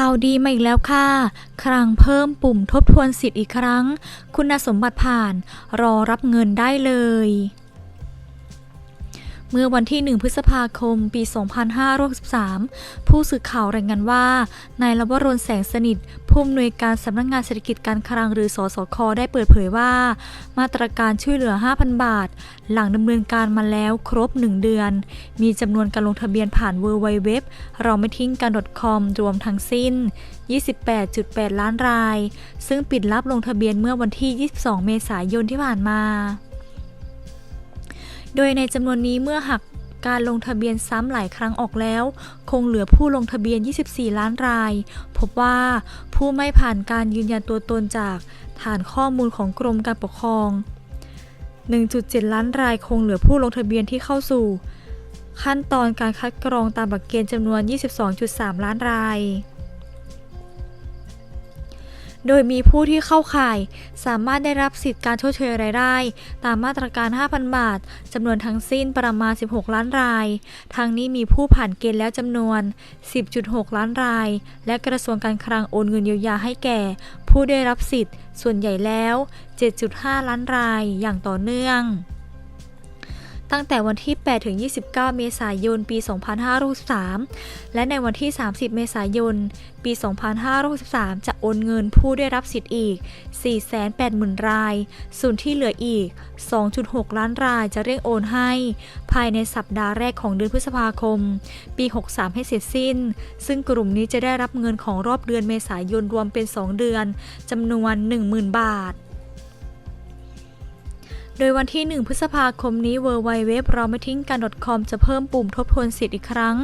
ข่าวดีมาอีกแล้วค่ะ ครั้งเพิ่มปุ่มทบทวนสิทธิ์อีกครั้ง คุณสมบัติผ่าน รอรับเงินได้เลย เมื่อวันที่ 1 พฤษภาคม ปี 2563 ผู้สื่อข่าวรายงานว่า นายลวรนแสงสนิท ผู้อำนวยการสำนักงานเศรษฐกิจการคลังหรือสสค ได้เปิดเผยว่า มาตรการช่วยเหลือ 5,000 บาท หลังดำเนินการมาแล้วครบ 1 เดือน มีจำนวนการลงทะเบียนผ่าน w w w เว็บเราไม่ทิ้งกัน .com รวมทั้งสิ้น 28.8 ล้านราย ซึ่งปิดรับลงทะเบียนเมื่อวันที่ 22 เมษายนที่ผ่านมา โดยในจำนวนนี้เมื่อหักการลงทะเบียนซ้ำหลายครั้งออกแล้ว คงเหลือผู้ลงทะเบียน 24 ล้านราย พบว่าผู้ไม่ผ่านการยืนยันตัวตนจากฐานข้อมูลของกรมการปกครอง 1.7 ล้านรายคงเหลือผู้ลงทะเบียนที่เข้าสู่ ขั้นตอนการคัดกรองตามหลักเกณฑ์จำนวน 22.3 ล้านราย โดยมีผู้ที่เข้าข่าย สามารถได้รับสิทธิการชดเชยรายได้ ตามมาตรการ 5,000 บาทจำนวนทั้งสิ้นประมาณ 16 ล้านราย ทางนี้มีผู้ผ่านเกณฑ์แล้วจำนวน 10.6 ล้านราย และกระทรวงการคลังโอนเงินเยียวยาให้แก่ ผู้ได้รับสิทธิ์ ส่วนใหญ่แล้ว 7.5 ล้านรายอย่างต่อเนื่อง ตั้งแต่วันที่ 8 ถึง 29 เมษายน ปี 2563 และในวันที่ 30 เมษายน ปี 2563 จะโอนเงินผู้ได้รับสิทธิ์อีก 480,000 ราย ส่วนที่เหลืออีก 2.6 ล้านรายจะเร่งโอนให้ ภายในสัปดาห์แรกของเดือนพฤษภาคม ปี 63 ให้เสร็จสิ้น ซึ่งกลุ่มนี้จะได้รับเงินของรอบเดือนเมษายนรวมเป็น 2 เดือนจำนวน 10,000 บาท โดยวันที่ 1 พฤษภาคมนี้ w w w เราไม่ทิ้งกัน .com จะเพิ่มปุ่มทบทวนสิทธิ์อีกครั้ง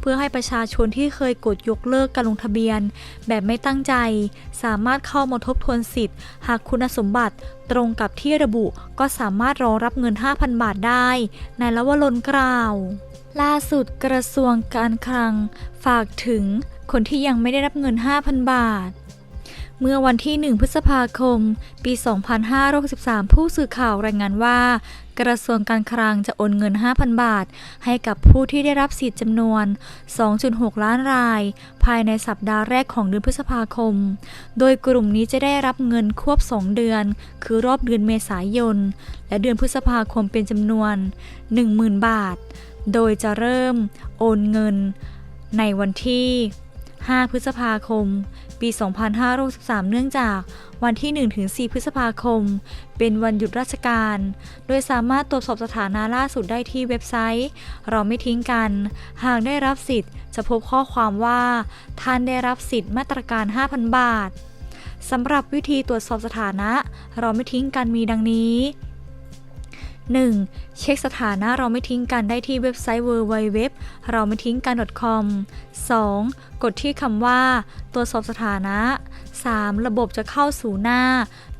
เพื่อให้ประชาชนที่เคยกดยกเลิกการลงทะเบียน แบบไม่ตั้งใจ สามารถเข้ามาทบทวนสิทธิ์ หากคุณสมบัติตรงกับที่ระบุก็สามารถรอรับเงิน 5,000 บาทได้นายละวรนกล่าว ล่าสุดกระทรวงการคลัง ฝากถึงคนที่ยังไม่ได้รับเงิน 5,000 บาท เมื่อวันที่ 1 พฤษภาคม ปี 2563 ผู้สื่อข่าวรายงานว่า กระทรวงการคลังจะโอนเงิน 5,000 บาท ให้กับผู้ที่ได้รับสิทธิ์จำนวน 2.6 ล้านราย ภายในสัปดาห์แรกของเดือนพฤษภาคม โดยกลุ่มนี้จะได้รับเงินควบ 2 เดือน คือรอบเดือนเมษายน และเดือนพฤษภาคมเป็นจำนวน 10,000 บาท โดยจะเริ่มโอนเงินในวันที่ 5 พฤษภาคม ปี 2563 เนื่องจากวันที่ 1-4 พฤษภาคม เป็นวันหยุดราชการ โดยสามารถตรวจสอบสถานะล่าสุดได้ที่เว็บไซต์ เราไม่ทิ้งกัน หากได้รับสิทธิ์ จะพบข้อความว่า ท่านได้รับสิทธิ์มาตรการ 5,000 บาทสำหรับวิธีตรวจสอบสถานะ เราไม่ทิ้งกันมีดังนี้ 1. เช็คสถานะเราไม่ทิ้งกันได้ที่เว็บไซต์ www เราไม่ทิ้งกัน .com 2. กดที่คำว่า ตรวจสอบสถานะ 3. ระบบจะเข้าสู่หน้า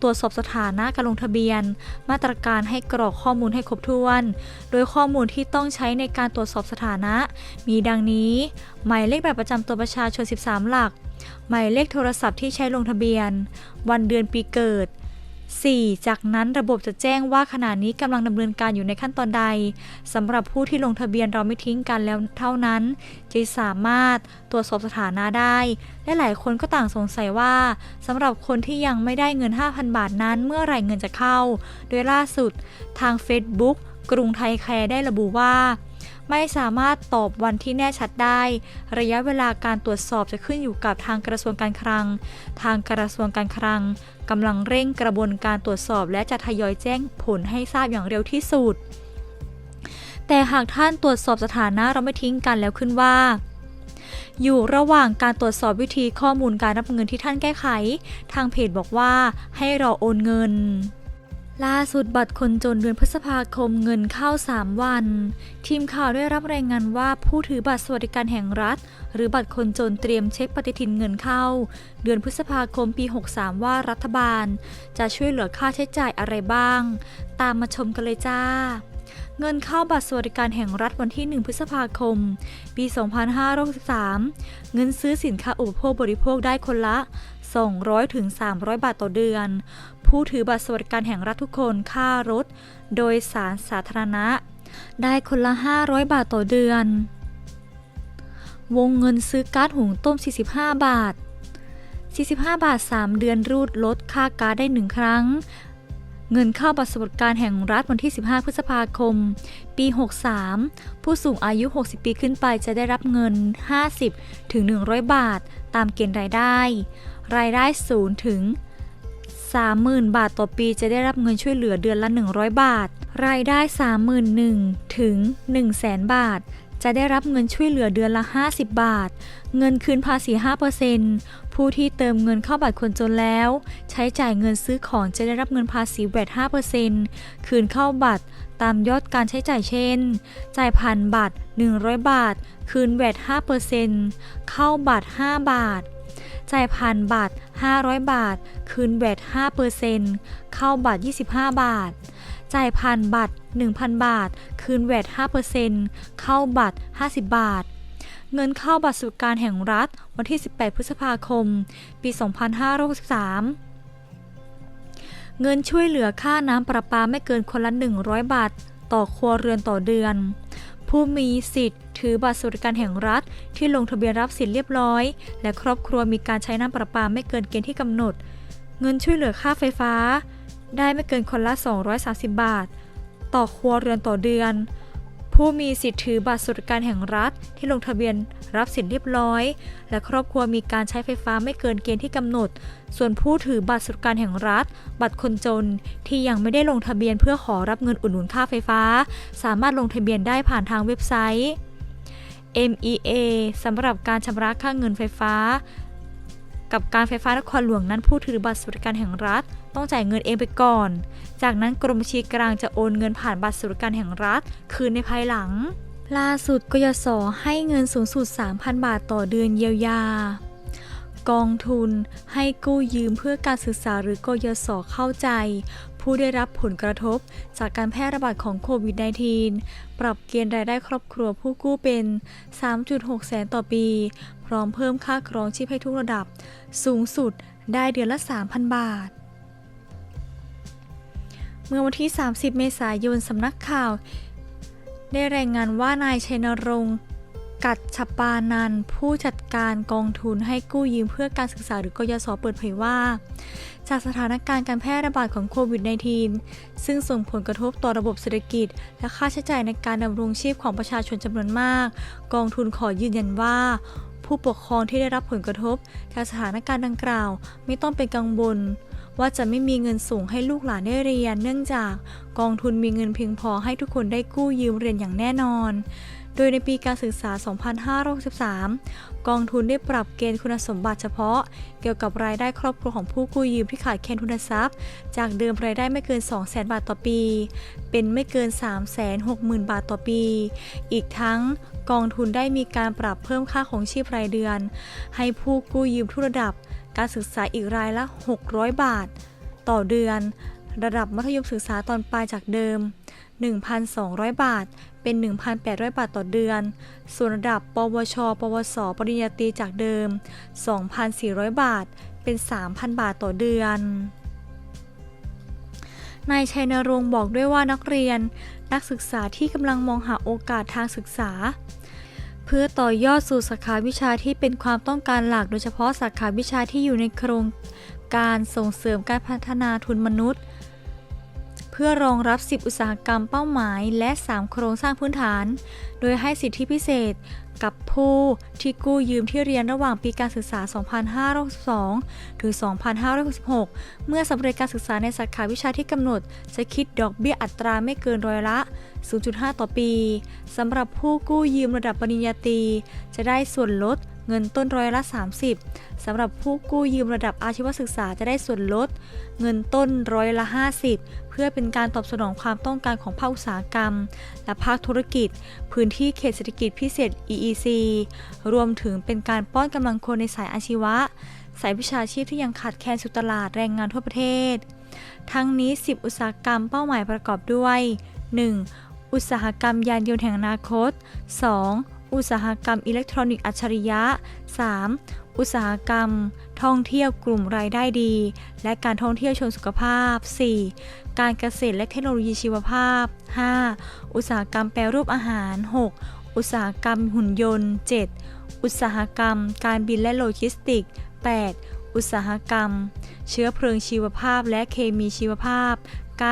ตรวจสอบสถานะการลงทะเบียน มาตรการให้กรอกข้อมูลให้ครบถ้วน โดยข้อมูลที่ต้องใช้ในการตรวจสอบสถานะ มีดังนี้ หมายเลขแบบประจำตัวประชาชน 13 หลัก หมายเลขโทรศัพท์ที่ใช้ลงทะเบียน วันเดือนปีเกิด 4. จากนั้นระบบจะแจ้งว่าขณะนี้กำลังดำเนินการอยู่ในขั้นตอนใดสำหรับผู้ที่ลงทะเบียนเราไม่ทิ้งกันแล้วเท่านั้นจะสามารถตรวจสอบสถานะได้ และหลายคนก็ต่างสงสัยว่าสำหรับคนที่ยังไม่ได้เงิน 5,000 บาทนั้นเมื่อไหร่เงินจะเข้า โดยล่าสุดทาง Facebook กรุงไทยแคร์ได้ระบุว่า ไม่สามารถตอบวันที่แน่ชัดได้ ระยะเวลาการตรวจสอบจะขึ้นอยู่กับทางกระทรวงการคลัง ทางกระทรวงการคลังกำลังเร่งกระบวนการตรวจสอบ และจะทยอยแจ้งผลให้ทราบอย่างเร็วที่สุด แต่หากท่านตรวจสอบสถานะเราไม่ทิ้งกันแล้วขึ้นว่าอยู่ระหว่างการตรวจสอบวิธีข้อมูลการรับเงินที่ท่านแก้ไข ทางเพจบอกว่าให้รอโอนเงิน ล่าสุดบัตรคนจนเดือนพฤษภาคมเงินเข้า 3 วัน ทีมข่าวได้รับรายงานว่าผู้ถือบัตรสวัสดิการแห่งรัฐ หรือบัตรคนจนเตรียมเช็คปฏิทินเงินเข้า เดือนพฤษภาคมปี 63 ว่ารัฐบาล จะช่วยเหลือค่าใช้จ่ายอะไรบ้าง ตามมาชมกันเลยจ้าเงินเข้าบัตรสวัสดิการแห่งรัฐวันที่ 1 พฤษภาคม ปี 2563 เงินซื้อสินค้าอุปโภคบริโภคได้คนละ 200ถึง300 บาทต่อเดือน ผู้ถือบัตรสวัสดิการแห่งรัฐทุกคนค่ารถ โดยสารสาธารณะ ได้คนละ 500 บาทต่อเดือน วงเงินซื้อก๊าซหุงต้ม 45 บาท 45 บาท 3 เดือนรูดลดค่าก๊าซได้ 1 ครั้ง เงินเข้าบัตรสวัสดิการแห่งรัฐวันที่ 15 พฤษภาคม ปี 63 ผู้สูงอายุ 60 ปีขึ้นไปจะได้รับเงิน 50 ถึง 100 บาท ตามเกณฑ์รายได้ รายได้ศูนย์ถึง 30,000 บาทต่อปีจะได้รับเงินช่วยเหลือเดือนละ 100 บาท รายได้ 31,000 ถึง 100,000 บาท จะได้รับเงินช่วยเหลือเดือนละ 50 บาท เงินคืนภาษี 5%ผู้ที่เติมเงินเข้าบัตรคนจนแล้ว ใช้จ่ายเงินซื้อของจะได้รับเงินภาษีแวด5%คืนเข้าบัตรตามยอดการใช้จ่ายเช่น จ่ายผ่านบัตร 100 บาท คืนแวด5%เข้าบัตร 5 บาท จ่ายผ่านบัตร 500 บาท คืนแวด5%เข้าบัตร 25 บาท จ่ายผ่านบัตร 1,000 บาท คืนแวด5%เข้าบัตร 50 บาท เงินเข้าบัตรสวัสดิการแห่งรัฐ วันที่ 18 พฤษภาคม ปี 2563เงินช่วยเหลือค่าน้ำประปาไม่เกินคนละ 100 บาท ต่อครัวเรือนต่อเดือน ผู้มีสิทธิ์ ถือบัตรสวัสดิการแห่งรัฐ ที่ลงทะเบียนรับสิทธิ์เรียบร้อย และครอบครัวมีการใช้น้ำประปาไม่เกินเกณฑ์ที่กำหนด เงินช่วยเหลือค่าไฟฟ้า ได้ไม่เกินคนละ 230 บาท ต่อครัวเรือนต่อเดือน ผู้มีสิทธิ์ถือบัตรสวัสดิการแห่งรัฐที่ลงทะเบียนรับสิทธิ์เรียบร้อย และครอบครัวมีการใช้ไฟฟ้าไม่เกินเกณฑ์ที่กำหนด ส่วนผู้ถือบัตรสวัสดิการแห่งรัฐ บัตรคนจนที่ยังไม่ได้ลงทะเบียนเพื่อขอรับเงินอุดหนุนค่าไฟฟ้า สามารถลงทะเบียนได้ผ่านทางเว็บไซต์ MEA สำหรับการชำระค่าเงินไฟฟ้า กับการไฟฟ้านครหลวงนั้นผู้ถือบัตรสวัสดิการแห่งรัฐ ต้องจ่ายเงินเองไปก่อน จากนั้นกรมบัญชีกลางจะโอนเงินผ่านบัตรสวัสดิการแห่งรัฐ คืนในภายหลัง ล่าสุดกยศให้เงินสูงสุด 3,000 บาทต่อเดือนเยียวยากองทุนให้กู้ยืมเพื่อการศึกษาหรือกยศเข้าใจ ผู้ได้รับผลกระทบจากการแพร่ระบาดของโควิด -19 ปรับเกณฑ์รายได้ครอบครัวผู้กู้เป็น 3.6 แสนต่อปี พร้อมเพิ่มค่าครองชีพให้ทุกระดับ สูงสุดได้เดือนละ 3,000 บาท เมื่อวันที่ 30 เมษายนสำนักข่าว ได้รายงานว่านายชัยนรงค์กัดชปานันผู้จัดการกองทุนให้กู้ยืมเพื่อการศึกษาหรือกยศเปิดเผยว่า จากสถานการณ์การแพร่ระบาดของโควิด -19 ซึ่งส่งผลกระทบต่อระบบเศรษฐกิจ และค่าใช้จ่ายในการดำรงชีพของประชาชนจำนวนมาก กองทุนขอยืนยันว่า ผู้ปกครองที่ได้รับผลกระทบจากสถานการณ์ดังกล่าว ไม่ต้องเป็นกังวล ว่าจะไม่มีเงินส่งให้ลูกหลานได้เรียน เนื่องจากกองทุนมีเงินเพียงพอให้ทุกคนได้กู้ยืมเรียนอย่างแน่นอน โดยในปีการศึกษา 2563 กองทุนได้ปรับเกณฑ์คุณสมบัติเฉพาะ เกี่ยวกับรายได้ครอบครัวของผู้กู้ยืมที่ขาดแคลนทุนทรัพย์ จากเดิมรายได้ไม่เกิน 200,000 บาทต่อปี เป็นไม่เกิน 360,000 บาทต่อปี อีกทั้งกองทุนได้มีการปรับเพิ่มค่าของชีพรายเดือน ให้ผู้กู้ยืมทุกระดับ การศึกษาอีกรายละ 600 บาท ต่อเดือน ระดับมัธยมศึกษาตอนปลายจากเดิม 1,200 บาท เป็น 1,800 บาทต่อเดือน ส่วนระดับ ปวช ปวส ปริญญาตรีจากเดิม 2,400 บาท เป็น 3,000 บาทต่อเดือน นายชัยนรงค์บอกด้วยว่านักเรียน นักศึกษาที่กำลังมองหาโอกาสทางศึกษา เพื่อต่อยอดสู่สาขาวิชาที่เป็นความต้องการหลัก โดยเฉพาะสาขาวิชาที่อยู่ในโครงการส่งเสริมการพัฒนาทุนมนุษย์ พื่อรองรับ 10 อุตสาหกรรมเป้าหมาย และ 3 โครงสร้างพื้นฐาน โดยให้สิทธิพิเศษกับผู้ที่กู้ยืมที่เรียนระหว่างปีการศึกษา 2562 ถึง 2566 เมื่อสำเร็จการศึกษาในสาขาวิชาที่กำหนด จะคิดดอกเบี้ยอัตราไม่เกินร้อยละ 0.5 ต่อปี สำหรับผู้กู้ยืมระดับปริญญาตรีจะได้ส่วนลด เงินต้นร้อยละ 30สำหรับผู้กู้ยืมระดับอาชีวศึกษาจะได้ส่วนลด เงินต้นร้อยละ 50 เพื่อเป็นการตอบสนองความต้องการของภาคอุตสาหกรรม และภาคธุรกิจ พื้นที่เขตเศรษฐกิจพิเศษ EEC รวมถึงเป็นการป้อนกำลังคนในสายอาชีวะ สายวิชาชีพที่ยังขาดแคลนสู่ตลาดแรงงานทั่วประเทศ ทั้งนี้ 10 อุตสาหกรรมเป้าหมายประกอบด้วย 1. อุตสาหกรรมยานยนต์แห่งอนาคต 2. อุตสาหกรรมอิเล็กทรอนิกส์อัจฉริยะ 3. อุตสาหกรรม ท่องเที่ยวกลุ่มรายได้ดี และการท่องเที่ยวเชิงสุขภาพ 4. การเกษตรและเทคโนโลยีชีวภาพ 5. อุตสาหกรรมแปรรูปอาหาร 6. อุตสาหกรรมหุ่นยนต์ 7. อุตสาหกรรม การบินและโลจิสติกส์ 8. อุตสาหกรรม เชื้อเพลิงชีวภาพและเคมีชีวภาพ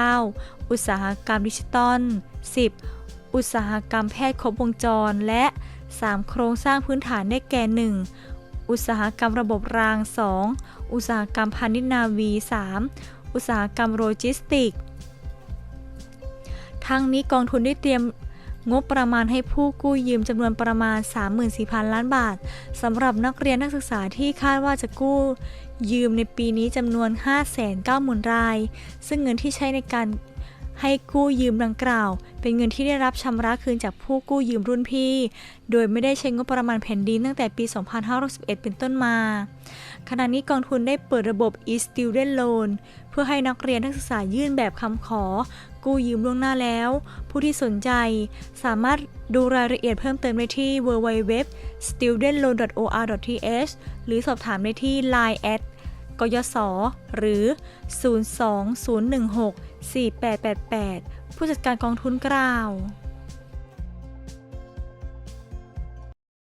9. อุตสาหกรรมดิจิตอล 10. อุตสาหกรรมแพทย์ครบวงจร และ 3. โครงสร้างพื้นฐานได้แก่ 1. อุตสาหกรรมระบบราง 2. อุตสาหกรรมพาณิชย์นาวี 3. อุตสาหกรรมโลจิสติกส์ทั้งนี้กองทุนได้เตรียมงบประมาณให้ผู้กู้ยืมจำนวนประมาณ 34,000 ล้านบาทสำหรับนักเรียนนักศึกษาที่คาดว่าจะกู้ยืมในปีนี้จำนวน 590,000ราย ซึ่งเงินที่ใช้ในการ ให้กู้ยืมดังกล่าว เป็นเงินที่ได้รับชำระคืนจากผู้กู้ยืมรุ่นพี่ โดยไม่ได้ใช้งบประมาณแผ่นดินตั้งแต่ปี 2561 เป็นต้นมา ขณะนี้กองทุนได้เปิดระบบ e-student loan เพื่อให้นักเรียนนักศึกษายื่นแบบคำขอ กู้ยืมล่วงหน้าแล้ว ผู้ที่สนใจ สามารถดูรายละเอียดเพิ่มเติมได้ที่ www.studentloan.or.th หรือสอบถามได้ที่ line กยศหรือ 02016 4888 ผู้จัดการกองทุนกล่าว